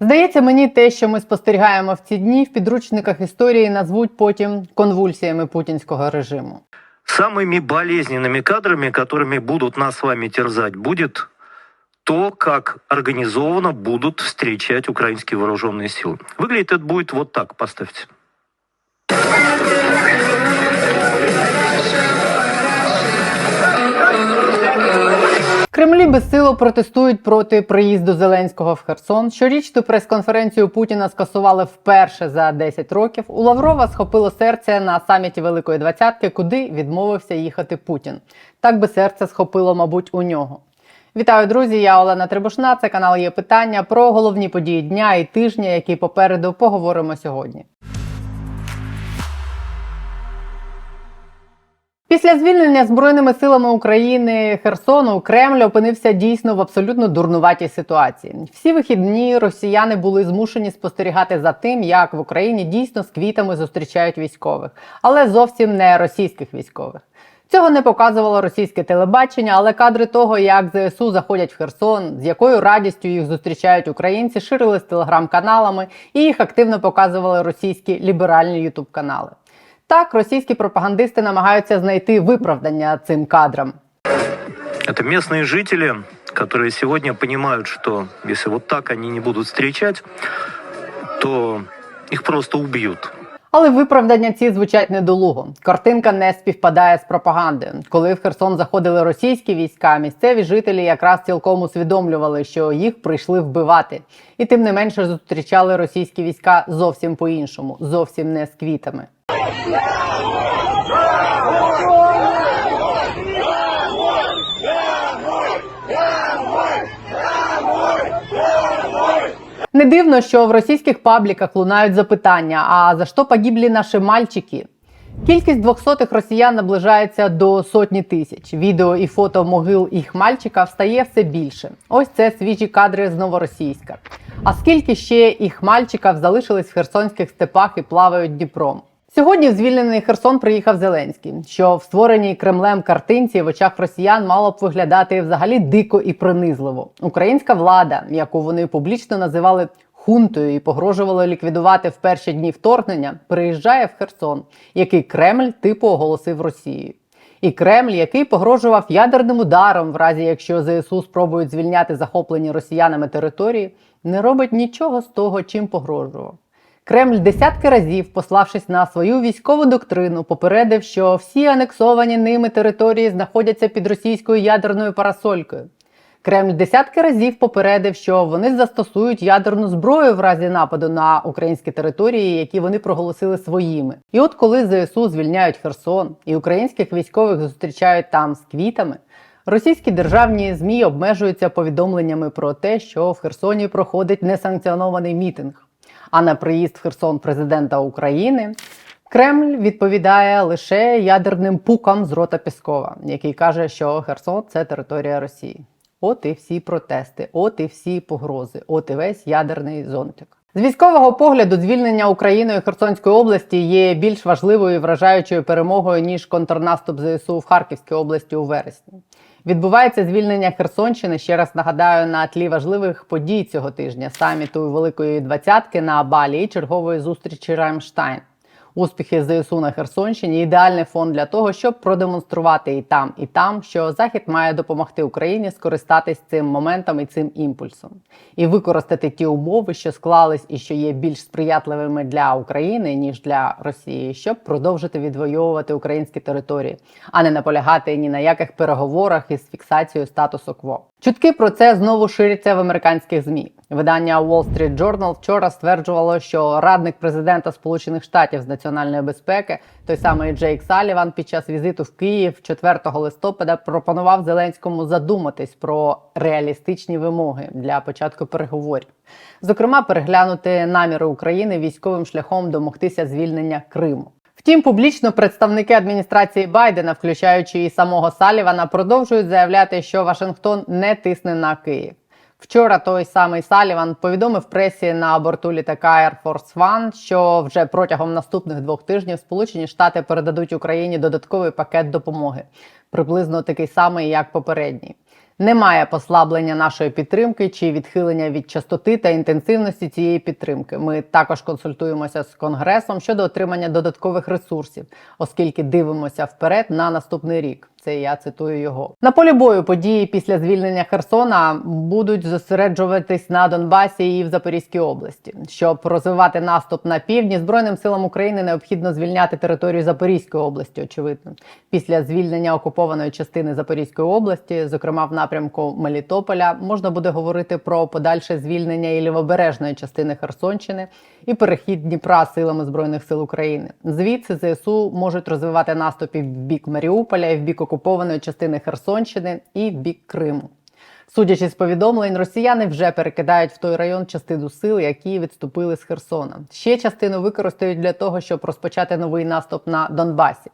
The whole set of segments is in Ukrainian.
Здається, мені те, що ми спостерігаємо в ці дні, в підручниках історії назвуть потім конвульсіями путінського режиму. Самыми болезненными кадрами, которыми будут нас с вами терзать, будет то, как организованно будут встречать украинские вооруженные силы. Выглядит это будет вот так, поставьте. Кремлі безсило протестують проти приїзду Зеленського в Херсон. Щорічну прес-конференцію Путіна скасували вперше за 10 років. У Лаврова схопило серце на саміті Великої Двадцятки, куди відмовився їхати Путін. Так би серце схопило, мабуть, у нього. Вітаю, друзі! Я Олена Трибушна. Це канал є питання про головні події дня і тижня, які попереду поговоримо сьогодні. Після звільнення збройними силами України Херсону Кремль опинився дійсно в абсолютно дурнуватій ситуації. Всі вихідні росіяни були змушені спостерігати за тим, як в Україні дійсно з квітами зустрічають військових, але зовсім не російських військових. Цього не показувало російське телебачення, але кадри того, як ЗСУ заходять в Херсон, з якою радістю їх зустрічають українці, ширились телеграм-каналами і їх активно показували російські ліберальні ютуб-канали. Так, російські пропагандисти намагаються знайти виправдання цим кадрам. Это местные жители, которые сегодня понимают, что если вот так они не будут встречать, то их просто убьют. Але виправдання ці звучать недолуго. Картинка не співпадає з пропагандою. Коли в Херсон заходили російські війська, місцеві жителі якраз цілком усвідомлювали, що їх прийшли вбивати, і тим не менше зустрічали російські війська зовсім по-іншому, зовсім не з квітами. Не дивно, що в російських пабліках лунають запитання: а за що погибли наші мальчики? Кількість двохсотих росіян наближається до сотні тисяч. Відео і фото могил їх мальчика встає все більше. Ось це свіжі кадри з Новоросійська. А скільки ще їх мальчиків залишились в херсонських степах і плавають Дніпром? Сьогодні в звільнений Херсон приїхав Зеленський, що в створеній Кремлем картинці в очах росіян мало б виглядати взагалі дико і принизливо. Українська влада, яку вони публічно називали хунтою і погрожували ліквідувати в перші дні вторгнення, приїжджає в Херсон, який Кремль типу оголосив Росією. І Кремль, який погрожував ядерним ударом, в разі якщо ЗСУ спробують звільняти захоплені росіянами території, не робить нічого з того, чим погрожував. Кремль десятки разів, пославшись на свою військову доктрину, попередив, що всі анексовані ними території знаходяться під російською ядерною парасолькою. Кремль десятки разів попередив, що вони застосують ядерну зброю в разі нападу на українські території, які вони проголосили своїми. І от коли ЗСУ звільняють Херсон і українських військових зустрічають там з квітами, російські державні змі обмежуються повідомленнями про те, що в Херсоні проходить несанкціонований мітинг. А на приїзд в Херсон президента України Кремль відповідає лише ядерним пукам з рота Піскова, який каже, що Херсон це територія Росії. От і всі протести, от і всі погрози, от і весь ядерний зонтик. З військового погляду звільнення Україною Херсонської області є більш важливою і вражаючою перемогою ніж контрнаступ ЗСУ в Харківській області у вересні. Відбувається звільнення Херсонщини. Ще раз нагадаю на тлі важливих подій цього тижня саміту Великої Двадцятки на Балі і чергової зустрічі Рамштайн. Успіхи ЗСУ на Херсонщині ідеальний фон для того, щоб продемонструвати і там, і там, що Захід має допомогти Україні скористатись цим моментом і цим імпульсом, і використати ті умови, що склались і що є більш сприятливими для України ніж для Росії, щоб продовжити відвоювати українські території, а не наполягати ні на яких переговорах із фіксацією статусу кво. Чутки про це знову ширяться в американських змі. Видання Wall Street Journal вчора стверджувало, що радник президента Сполучених Штатів з національної безпеки, той самий Джейк Саліван, під час візиту в Київ 4 листопада пропонував Зеленському задуматись про реалістичні вимоги для початку переговорів. Зокрема, переглянути наміри України військовим шляхом домогтися звільнення Криму. Втім, публічно представники адміністрації Байдена, включаючи і самого Салівана, продовжують заявляти, що Вашингтон не тисне на Київ. Вчора той самий Саліван повідомив пресі на борту літака Air Force One, що вже протягом наступних двох тижнів Сполучені Штати передадуть Україні додатковий пакет допомоги, приблизно такий самий, як попередній. Немає послаблення нашої підтримки чи відхилення від частоти та інтенсивності цієї підтримки. Ми також консультуємося з конгресом щодо отримання додаткових ресурсів, оскільки дивимося вперед на наступний рік. Це я цитую його на полі бою. Події після звільнення Херсона будуть зосереджуватись на Донбасі і в Запорізькій області. Щоб розвивати наступ на півдні, збройним силам України необхідно звільняти територію Запорізької області. Очевидно, після звільнення окупованої частини Запорізької області, зокрема в напрямку Мелітополя, можна буде говорити про подальше звільнення і лівобережної частини Херсонщини і перехід Дніпра силами збройних сил України. Звідси ЗСУ можуть розвивати наступи в бік Маріуполя і в бік окупованої частини Херсонщини і в бік Криму. Судячи з повідомлень, росіяни вже перекидають в той район частину сил, які відступили з Херсона. Ще частину використають для того, щоб розпочати новий наступ на Донбасі.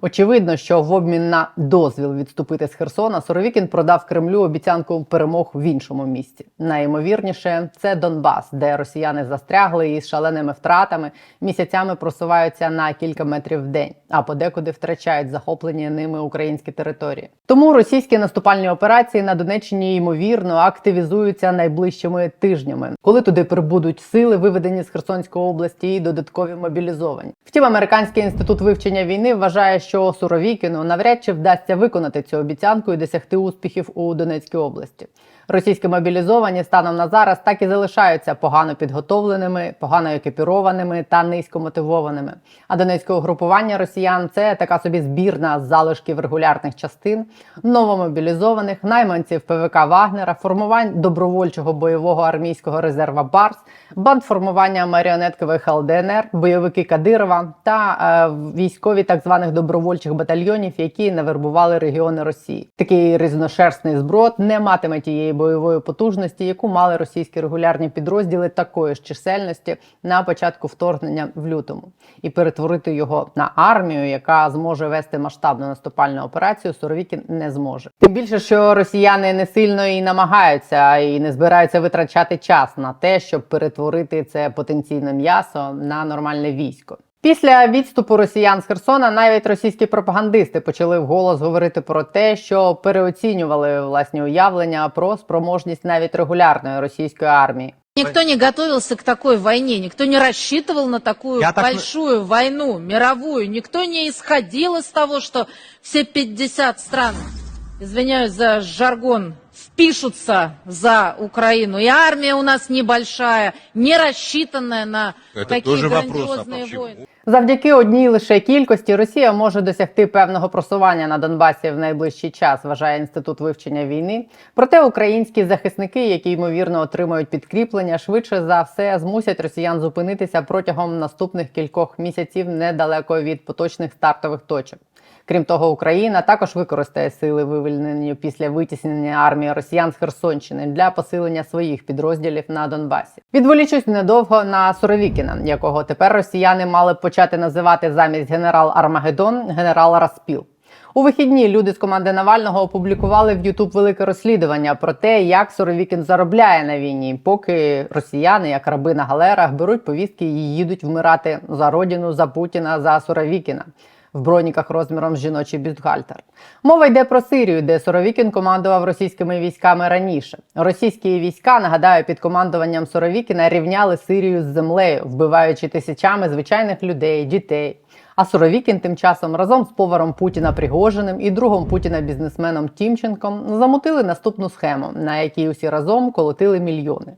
Очевидно, що в обмін на дозвіл відступити з Херсона Соровікін продав Кремлю обіцянку перемог в іншому місці. Найімовірніше, це Донбас, де росіяни застрягли і з шаленими втратами місяцями просуваються на кілька метрів в день, а подекуди втрачають захоплені ними українські території. Тому російські наступальні операції на Донеччині ймовірно активізуються найближчими тижнями, коли туди прибудуть сили, виведені з Херсонської області, і додаткові мобілізовані. Втім, американський інститут вивчення війни вважає, що Суровікіну навряд чи вдасться виконати цю обіцянку і досягти успіхів у Донецькій області. Російські мобілізовані станом на зараз так і залишаються погано підготовленими, погано екіпірованими та низько мотивованими. А донецьке угрупування росіян це така собі збірна залишків регулярних частин, новомобілізованих, найманців ПВК Вагнера, формувань добровольчого бойового армійського резерва Барс, бандформування маріонеткових ЛДНР, бойовики Кадирова та е, військові так званих добровольчих батальйонів, які навербували регіони Росії. Такий різношерстний зброд не матиме тієї бойової потужності, яку мали російські регулярні підрозділи такої ж чисельності на початку вторгнення в лютому, і перетворити його на армію, яка зможе вести масштабну наступальну операцію, Суровікін не зможе. Тим більше, що росіяни не сильно і намагаються і не збираються витрачати час на те, щоб перетворити це потенційне м'ясо на нормальне військо. Після відступу росіян з Херсона навіть російські пропагандисти почали вголос говорити про те, що переоцінювали власні уявлення про спроможність навіть регулярної російської армії. Никто не готовился к такой войне, никто не рассчитывал на такую Я так- большую войну, мировую, никто не исходил из того, что все 50 стран, извиняюсь за жаргон, впишутся за Украину. И армия у нас небольшая, не рассчитанная на Это такие тоже вопрос, а грандиозные почему? войны. Завдяки одній лише кількості Росія може досягти певного просування на Донбасі в найближчий час, вважає інститут вивчення війни. Проте українські захисники, які ймовірно отримають підкріплення, швидше за все змусять росіян зупинитися протягом наступних кількох місяців недалеко від поточних стартових точок. Крім того, Україна також використає сили, вивільнені після витіснення армії росіян з Херсонщини для посилення своїх підрозділів на Донбасі. Відволічусь недовго на Суровікіна, якого тепер росіяни мали почати називати замість генерал Армагеддон генерал Распіл. У вихідні люди з команди Навального опублікували в Ютуб велике розслідування про те, як Суровікін заробляє на війні, поки росіяни, як раби на галерах, беруть повістки і їдуть вмирати за родину, за Путіна, за Суровікіна в броніках розміром з жіночий бюстгальтер. Мова йде про Сирію, де Соровікін командував російськими військами раніше. Російські війська, нагадаю, під командуванням Соровікіна рівняли Сирію з землею, вбиваючи тисячами звичайних людей, дітей. А Суровікін тим часом разом з поваром Путіна Пригожиним і другом Путіна бізнесменом Тімченком замутили наступну схему, на якій усі разом колотили мільйони.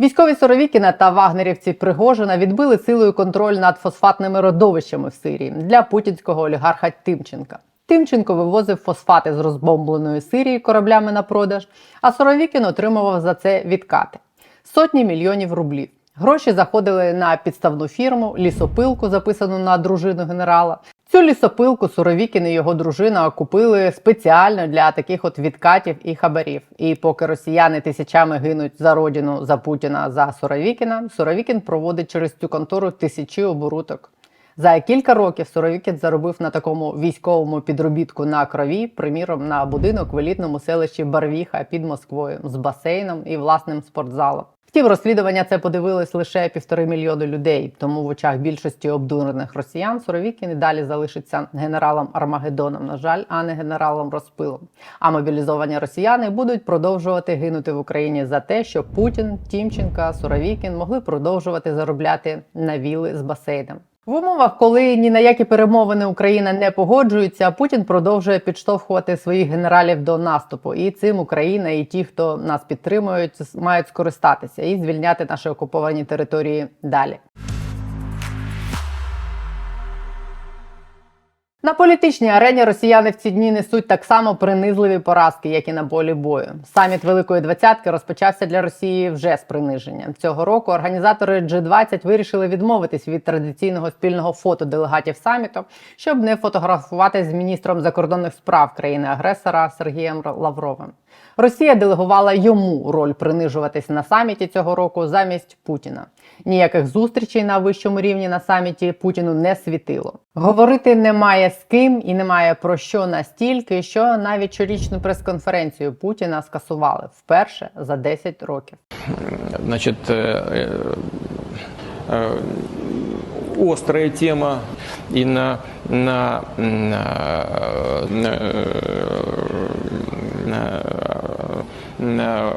Військові Соровікіна та вагнерівці Пригожина відбили силою контроль над фосфатними родовищами в Сирії для путінського олігарха Тимченка. Тимченко вивозив фосфати з розбомбленої Сирії кораблями на продаж, а Соровікін отримував за це відкати сотні мільйонів рублів. Гроші заходили на підставну фірму, лісопилку, записану на дружину генерала. Цю лісопилку Суровікін і його дружина купили спеціально для таких от відкатів і хабарів. І поки росіяни тисячами гинуть за родину за Путіна за Суровікіна, Суровікін проводить через цю контору тисячі оборудок. За кілька років Суровікін заробив на такому військовому підробітку на крові, приміром на будинок в елітному селищі Барвіха під Москвою з басейном і власним спортзалом. Втім, розслідування це подивилось лише півтори мільйони людей. Тому в очах більшості обдурених росіян Суровікін і далі залишиться генералом Армагеддоном, на жаль, а не генералом Розпилом. А мобілізовані росіяни будуть продовжувати гинути в Україні за те, що Путін, Тімченка, Суровікін могли продовжувати заробляти на віли з басейном. В умовах, коли ні на які перемовини Україна не погоджується, Путін продовжує підштовхувати своїх генералів до наступу. І цим Україна і ті, хто нас підтримують, мають скористатися і звільняти наші окуповані території далі. На політичній арені росіяни в ці дні несуть так само принизливі поразки, як і на полі бою. Саміт Великої Двадцятки розпочався для Росії вже з приниженням. Цього року організатори G20 вирішили відмовитись від традиційного спільного фото делегатів саміту, щоб не фотографуватись з міністром закордонних справ країни-агресора Сергієм Лавровим. Росія делегувала йому роль принижуватись на саміті цього року замість Путіна Ніяких зустрічей на вищому рівні на саміті Путіну не світило. Говорити немає з ким і немає про що настільки, що навіть щорічну прес-конференцію Путіна скасували вперше за 10 років. Значит, э, э, э, острая тема и на, на, на, на, на, на,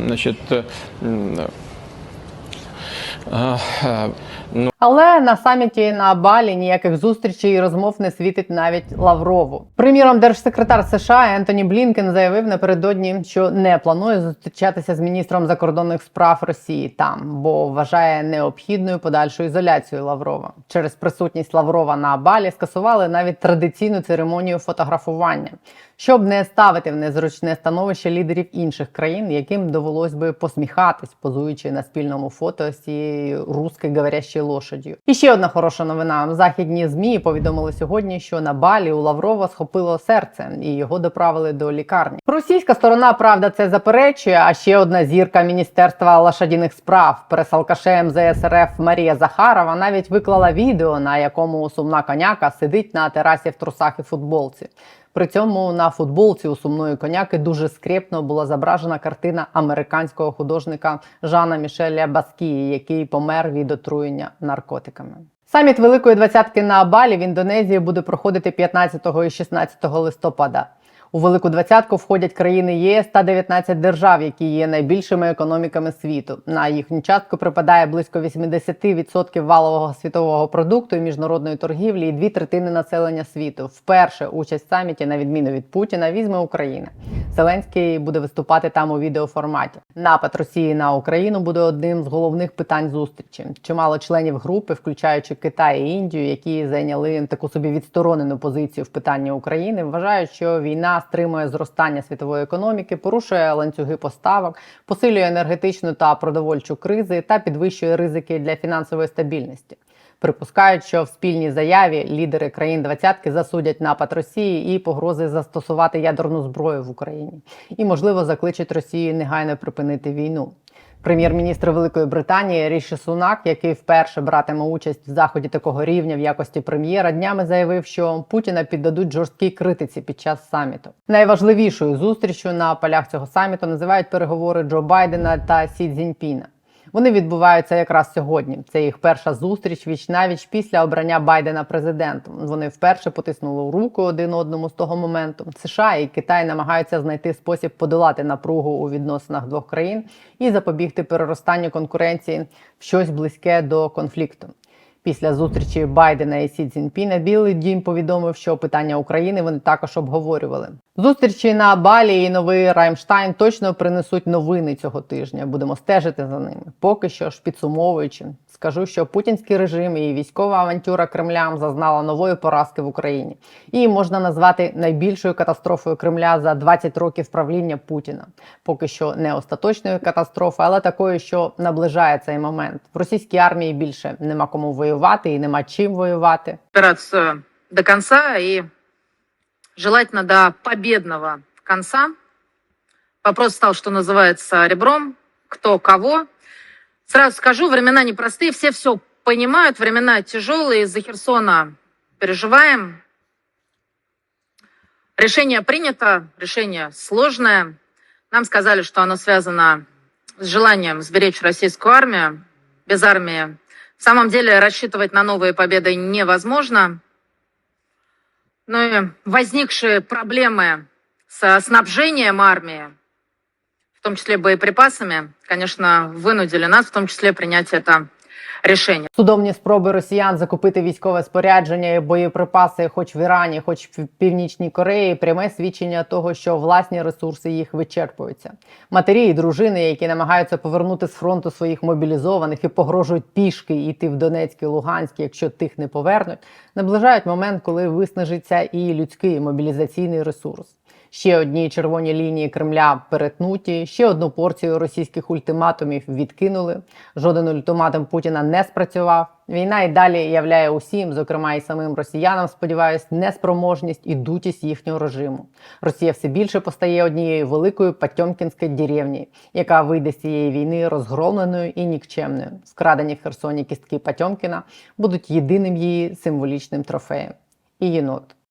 э, значит, э, э, ну, Але на саміті на Балі ніяких зустрічей і розмов не світить навіть Лаврову. Приміром, держсекретар США Ентоні Блінкен заявив напередодні, що не планує зустрічатися з міністром закордонних справ Росії там, бо вважає необхідною подальшу ізоляцію Лаврова. Через присутність Лаврова на Балі скасували навіть традиційну церемонію фотографування, щоб не ставити в незручне становище лідерів інших країн, яким довелось би посміхатись, позуючи на спільному фото з цією русскоговорящою лошадью. І ще одна хороша новина: західні змі повідомили сьогодні, що на Балі у Лаврова схопило серце, і його доправили до лікарні. Російська сторона правда це заперечує. А ще одна зірка міністерства лошадіних справ, пресалкаше МЗС РФ Марія Захарова, навіть виклала відео, на якому сумна коняка сидить на терасі в трусах і футболці. При цьому на футболці у сумної коняки дуже скрепно була зображена картина американського художника Жана Мішеля Баскії, який помер від отруєння наркотиками. Саміт Великої двадцятки на Балі в Індонезії буде проходити 15 і 16 листопада. У велику двадцятку входять країни ЄС та 19 держав, які є найбільшими економіками світу. На їхню частку припадає близько 80% валового світового продукту і міжнародної торгівлі і дві третини населення світу. Вперше участь в саміті, на відміну від Путіна, візьме Україна. Зеленський буде виступати там у відеоформаті. Напад Росії на Україну буде одним з головних питань зустрічі. Чимало членів групи, включаючи Китай і Індію, які зайняли таку собі відсторонену позицію в питанні України, вважають, що війна стримує зростання світової економіки, порушує ланцюги поставок, посилює енергетичну та продовольчу кризи та підвищує ризики для фінансової стабільності. Припускають, що в спільній заяві лідери країн двадцятки засудять напад Росії і погрози застосувати ядерну зброю в Україні, і можливо закличуть Росію негайно припинити війну. Прем'єр-міністр Великої Британії Ріші Сунак, який вперше братиме участь в заході такого рівня в якості прем'єра, днями заявив, що Путіна піддадуть жорсткій критиці під час саміту. Найважливішою зустрічю на полях цього саміту називають переговори Джо Байдена та Сі Цзіньпіна. Вони відбуваються якраз сьогодні. Це їх перша зустріч віч навіч після обрання Байдена президентом. Вони вперше потиснули руку один одному з того моменту. США і Китай намагаються знайти спосіб подолати напругу у відносинах двох країн і запобігти переростанню конкуренції в щось близьке до конфлікту. Після зустрічі Байдена і Сі Цзіньпіна Білий Дім повідомив, що питання України вони також обговорювали. Зустрічі на Балі і новий Раймштайн точно принесуть новини цього тижня. Будемо стежити за ними. Поки що ж підсумовуючи, скажу, що путінський режим і військова авантюра Кремля зазнала нової поразки в Україні. Її можна назвати найбільшою катастрофою Кремля за 20 років правління Путіна. Поки що не остаточною катастрофою, але такою, що наближає цей момент. В російській армії більше нема кому воювати і нема чим воювати. до конца и желательно до победного конца. Вопрос стал, что называется, ребром, кто кого. Сразу скажу, времена непростые, все все понимают, времена тяжелые, из-за Херсона переживаем. Решение принято, решение сложное. Нам сказали, что оно связано с желанием сберечь российскую армию. Без армии в самом деле рассчитывать на новые победы невозможно. Ну и возникшие проблемы со снабжением армии, в том числе боеприпасами, конечно, вынудили нас в том числе принять это решение. Судомні спроби росіян закупити військове спорядження і боєприпаси, хоч в Ірані, хоч в Північній Кореї, пряме свідчення того, що власні ресурси їх вичерпуються. Матері і дружини, які намагаються повернути з фронту своїх мобілізованих і погрожують пішки йти в Донецьк і Луганськ, якщо тих не повернуть, наближають момент, коли виснажиться і людський мобілізаційний ресурс. Ще одні червоні лінії Кремля перетнуті, ще одну порцію російських ультиматумів відкинули. Жоден ультиматум Путіна не спрацював. Війна і далі являє усім, зокрема і самим росіянам, сподіваюсь, неспроможність і дутість їхнього режиму. Росія все більше постає однією великою Патьомкінською деревні, яка вийде з цієї війни розгромленою і нікчемною. Вкрадені в Херсоні кістки Патьомкіна будуть єдиним її символічним трофеєм. І єнот.